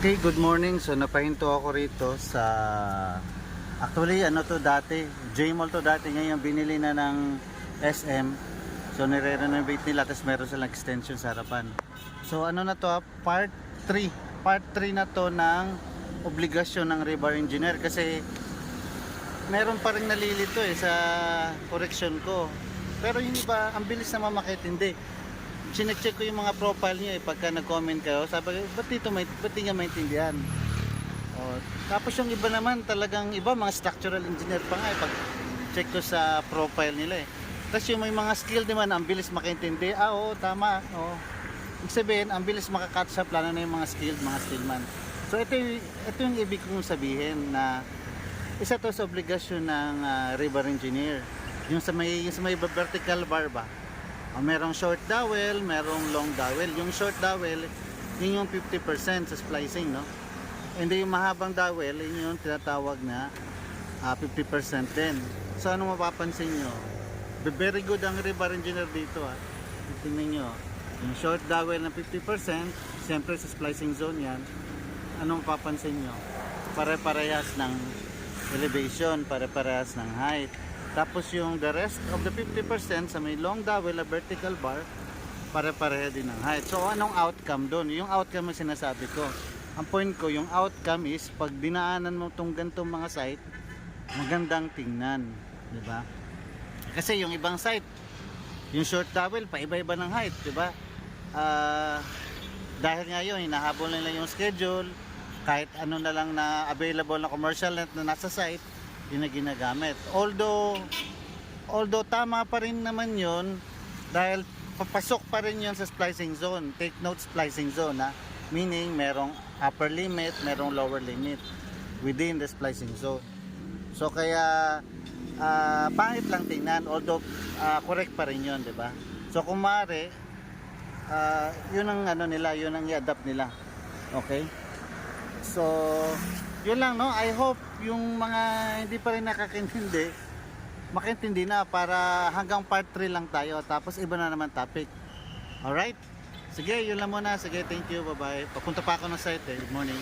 Okay, good morning. So napahinto ako rito sa Actually, ano to dati, J-Mall to dati ngayon binili na ng SM. So nire-renovate nila tapos meron silang extension sa harapan. So ano na to, ah, part 3. Part 3 na to ng obligasyon ng rebar engineer kasi meron pa rin nalilito eh sa correction ko. Pero yung iba, ang bilis naman makitindi. Chinecheck ko yung mga profile niya eh pagka nag-comment kayo. Sabi ko, ba't dito may, ba't di maintindihan? Oh, tapos yung iba naman talagang iba mga structural engineer pa nga eh pag check ko sa profile nila eh. Tapos yung may mga skill naman ang bilis makaintindi. Ah, oo, tama. Oo. Ibig sabihin, ang bilis makakatch up lalo na yung mga skilled, mga skillman. So ito, ito yung ibig kong sabihin na isa to sa obligasyon ng ah, river engineer. Yung sa may, yung sa may vertical bar ba? Ah, merong short dowel, merong long dowel. Yung short dowel, yun yung 50% sa splicing, no? Hindi yung mahabang dowel, yun yung tinatawag na ah, 50% din. So ano mapapansin nyo? Very good ang river engineer dito ha. Tingnan nyo. Yung short dowel na 50%, siyempre sa splicing zone yan. Anong mapapansin nyo? Pare-parehas ng elevation, pare-parehas ng height. Tapos yung the rest of the 50% sa may long dowel na vertical bar, pare-pareha din ng height. So anong outcome doon? Yung outcome ang sinasabi ko. Ang point ko, yung outcome is pag dinaanan mo tong ganitong mga site, magandang tingnan, ba? Kasi yung ibang site, yung short dowel, paiba-iba ng height, ba? Ah, dahil nga yun, hinahabol nila yung schedule, kahit ano na lang na available na commercial net na nasa site, yun na ginagamit. Although, although tama pa rin naman yun, dahil papasok pa rin yun sa splicing zone. Take note splicing zone, ha? Meaning, merong upper limit, merong lower limit within the splicing zone. So, kaya, ah pangit lang tingnan, although ah, correct pa rin yun, di ba? So, kung maaari, ah, yun ang ano nila, yun ang i-adapt nila. Okay? So, yun lang, no? I hope yung mga hindi pa rin nakakintindi, makintindi na para hanggang part 3 lang tayo. Tapos iba na naman topic. Alright? Sige, yun lang muna. Sige, thank you. Bye-bye. Papunta pa ako ng site eh. Good morning.